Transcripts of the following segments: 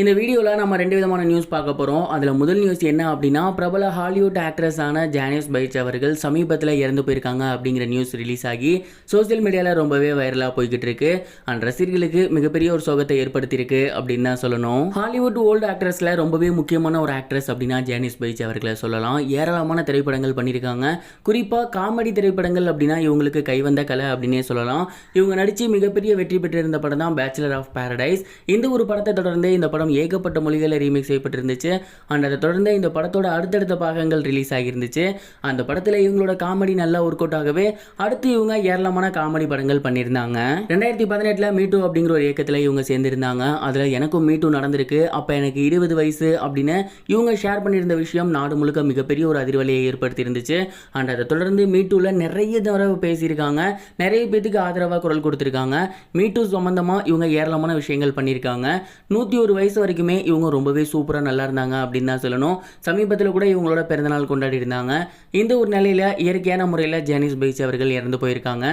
இந்த வீடியோவில் நம்ம ரெண்டு விதமான நியூஸ் பார்க்க போகிறோம் அதில் முதல் நியூஸ் என்ன அப்படின்னா பிரபல ஹாலிவுட் ஆக்ட்ரஸான ஜானிஸ் பைச் அவர்கள் சமீபத்தில் இறந்து போயிருக்காங்க அப்படிங்கிற நியூஸ் ரிலீஸ் ஆகி சோஷியல் மீடியாவில் ரொம்பவே வைரலாக போய்கிட்டு இருக்கு. அண்ட் ரசிகர்களுக்கு மிகப்பெரிய ஒரு சோகத்தை ஏற்படுத்தியிருக்கு அப்படின்னு தான் சொல்லணும். ஹாலிவுட் ஓல்டு ஆக்ட்ரஸில் ரொம்பவே முக்கியமான ஒரு ஆக்ட்ரஸ் அப்படின்னா ஜானிஸ் பைச் அவர்களை சொல்லலாம். ஏராளமான திரைப்படங்கள் பண்ணியிருக்காங்க. குறிப்பாக காமெடி திரைப்படங்கள் அப்படின்னா இவங்களுக்கு கைவந்த கலை அப்படின்னே சொல்லலாம். இவங்க நடித்து மிகப்பெரிய வெற்றி பெற்றிருந்த படம் தான் பேச்சுலர் ஆஃப் பாரடைஸ் இந்த ஒரு படத்தை தொடர்ந்து இந்த படம் ஏகப்பட்ட மொழிகளில் ரீமேக் செய்யப்பட்டிருந்துச்சு. அண்ட் அதை தொடர்ந்து இந்த படத்தோட அடுத்தடுத்த பாகங்கள் ரிலீஸ் ஆகியிருந்துச்சு. அந்த படத்தில் இவங்களோட காமெடி நல்லா ஒர்க் அவுட் ஆகவே அடுத்து இவங்க ஏராளமான காமெடி படங்கள் பண்ணியிருந்தாங்க. ரெண்டாயிரத்தி பதினெட்டில் மீட்டு அப்படிங்கிற ஒரு இயக்கத்தில் இவங்க சேர்ந்திருந்தாங்க. அதில் எனக்கும் மீட்டு நடந்திருக்கு. அப்போ எனக்கு இருபது வயசு அப்படின்னு இவங்க ஷேர் பண்ணியிருந்த விஷயம் நாடு முழுக்க மிகப்பெரிய ஒரு அதிர்வலையை ஏற்படுத்தியிருந்துச்சு. அண்ட் அதை தொடர்ந்து மீட்டூவில் நிறைய தடவை பேசியிருக்காங்க. நிறைய பேத்துக்கு ஆதரவாக குரல் கொடுத்துருக்காங்க. மீட்டு சம்மந்தமாக இவங்க ஏராளமான விஷயங்கள் பண்ணியிருக்காங்க. நூற்றி ஒரு வயசு வரைக்குமே இவங்க ரொம்பவே சூப்பராக நல்லா இருந்தாங்க அப்படின்னு தான் சொல்லணும். சமீபத்தில் கூட இவங்களோட பிறந்தநாள் கொண்டாடி இருந்தாங்க. இந்த ஒரு நிலையில் இயற்கையான முறையில் ஜேனிஸ் பைஸ் அவர்கள் இறந்து போயிருக்காங்க.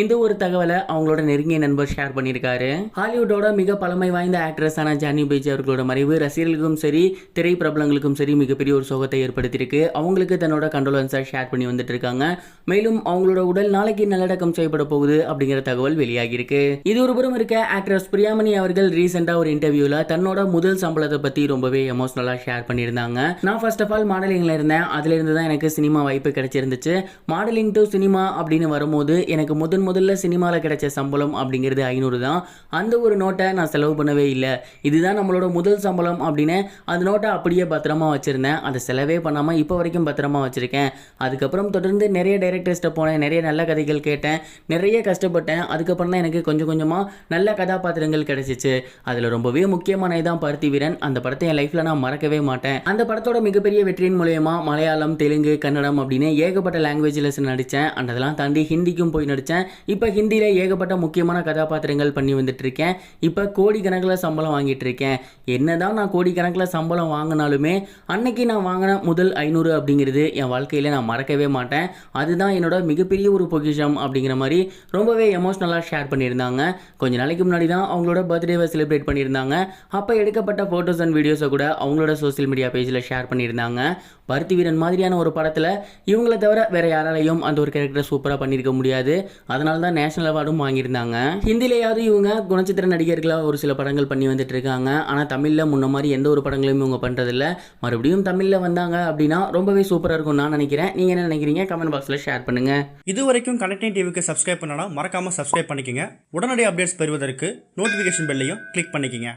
இந்த ஒரு தகவலை அவங்களோட நெருங்கிய நண்பர் ஷேர் பண்ணியிருக்காரு. ஹாலிவுட்டோட மிக பழமை வாய்ந்த ஆக்ட்ரஸான ஜானி பைச் அவர்களோட மறைவு ரசிகர்களுக்கும் சரி திரை பிரபலங்களுக்கும் சரி மிகப்பெரிய ஒரு சோகத்தை ஏற்படுத்தியிருக்கு. அவங்களுக்கு தன்னோட கண்டோலன்ஸை ஷேர் பண்ணி வந்துட்டு இருக்காங்க மேலும் அவங்களோட உடல் நாளைக்கு நல்லடக்கம் செய்யப்பட போகுது அப்படிங்கிற தகவல் வெளியாகியிருக்கு. இது ஒரு புறம் இருக்க ஆக்ட்ரஸ் பிரியாமணி அவர்கள் ரீசெண்டாக ஒரு இன்டர்வியூவில் தன்னோட முதல் சம்பளத்தை பற்றி ரொம்பவே எமோஷ்னலாக ஷேர் பண்ணியிருந்தாங்க. நான் ஃபர்ஸ்ட் ஆஃப் ஆல் மாடலிங்கில் இருந்தேன். அதுலேருந்து தான் எனக்கு சினிமா வாய்ப்பு கிடைச்சிருந்துச்சு. மாடலிங் டு சினிமா அப்படின்னு வரும்போது எனக்கு முதன் முதல்ல சினிமாவில் கிடைச்ச சம்பளம் அப்படிங்கிறது ஐநூறு தான். அந்த ஒரு நோட்டை நான் செலவு பண்ணவே இல்லை. இதுதான் நம்மளோட முதல் சம்பளம் அப்படின்னு அந்த நோட்டை அப்படியே பத்திரமா வச்சுருந்தேன். அதை செலவே பண்ணாமல் இப்போ வரைக்கும் பத்திரமா வச்சுருக்கேன். அதுக்கப்புறம் தொடர்ந்து நிறைய டைரக்டர்ஸ்ட்டை போனேன். நிறைய நல்ல கதைகள் கேட்டேன். நிறைய கஷ்டப்பட்டேன். அதுக்கப்புறம் தான் எனக்கு கொஞ்சம் கொஞ்சமாக நல்ல கதாபாத்திரங்கள் கிடைச்சிச்சு. அதில் ரொம்பவே முக்கியமானது தான் பருத்தி வீரன். அந்த படத்தை என் லைஃப்பில் நான் மறக்கவே மாட்டேன். அந்த படத்தோட மிகப்பெரிய வெற்றியின் மூலயமா மலையாளம் தெலுங்கு கன்னடம் அப்படின்னு ஏகப்பட்ட லாங்குவேஜில் நடித்தேன் அண்ட் அதெல்லாம் தாண்டி ஹிந்திக்கும் போய் நடித்தேன் இப்போ ஹிந்தியில் ஏகப்பட்ட முக்கியமான கதாபாத்திரங்கள் பண்ணி வந்துட்டு இருக்கேன் இப்போ கோடிக்கணக்கில் சம்பளம் வாங்கிட்டு இருக்கேன் என்னதான் நான் கோடிக்கணக்கில் சம்பளம் வாங்கினாலுமே அன்னைக்கு நான் வாங்கின முதல் ஐநூறு அப்படிங்கிறது என் வாழ்க்கையில் நான் மறக்கவே மாட்டேன். அதுதான் என்னோட மிகப்பெரிய ஒரு பொக்கிஷம் அப்படிங்கிற மாதிரி ரொம்பவே எமோஷ்னலாக ஷேர் பண்ணியிருந்தாங்க. கொஞ்ச நாளைக்கு முன்னாடி தான் அவங்களோட பர்த்டேவை செலிப்ரேட் பண்ணியிருந்தாங்க. அப்போ எடுக்கப்பட்ட ஃபோட்டோஸ் அண்ட் வீடியோஸை கூட அவங்களோட சோஷியல் மீடியா பேஜில் ஷேர் பண்ணியிருந்தாங்க. பருத்தி வீரன் மாதிரியான ஒரு படத்தில் இவங்கள தவிர வேறு யாராலையும் அந்த ஒரு கேரக்டரை சூப்பராக பண்ணியிருக்க முடியாது. அதனால தான் நேஷனல் அவார்டும் வாங்கியிருந்தாங்க. ஹிந்திலேயாவது இவங்க குணச்சித்திர நடிகர்களாக ஒரு சில படங்கள் பண்ணி வந்துட்டு இருக்காங்க. ஆனால் தமிழில் முன்ன மாதிரி எந்த ஒரு படங்களையும் இவங்க பண்ணுறதில்ல மறுபடியும் தமிழில் வந்தாங்க அப்படின்னா ரொம்பவே சூப்பராக இருக்கும் நான் நினைக்கிறேன். நீங்கள் என்ன நினைக்கிறீங்க? கமெண்ட் பாக்ஸில் ஷேர் பண்ணுங்கள் இது வரைக்கும் கனெக்டிங் டிவிக்கு சப்ஸ்கிரைப் பண்ணனா மறக்காம சப்ஸ்கிரைப் பண்ணிக்கங்க. உடனடி அப்டேட்ஸ் பெறுவதற்கு நோட்டிஃபிகேஷன் பெல்லையும் கிளிக் பண்ணிக்கங்க.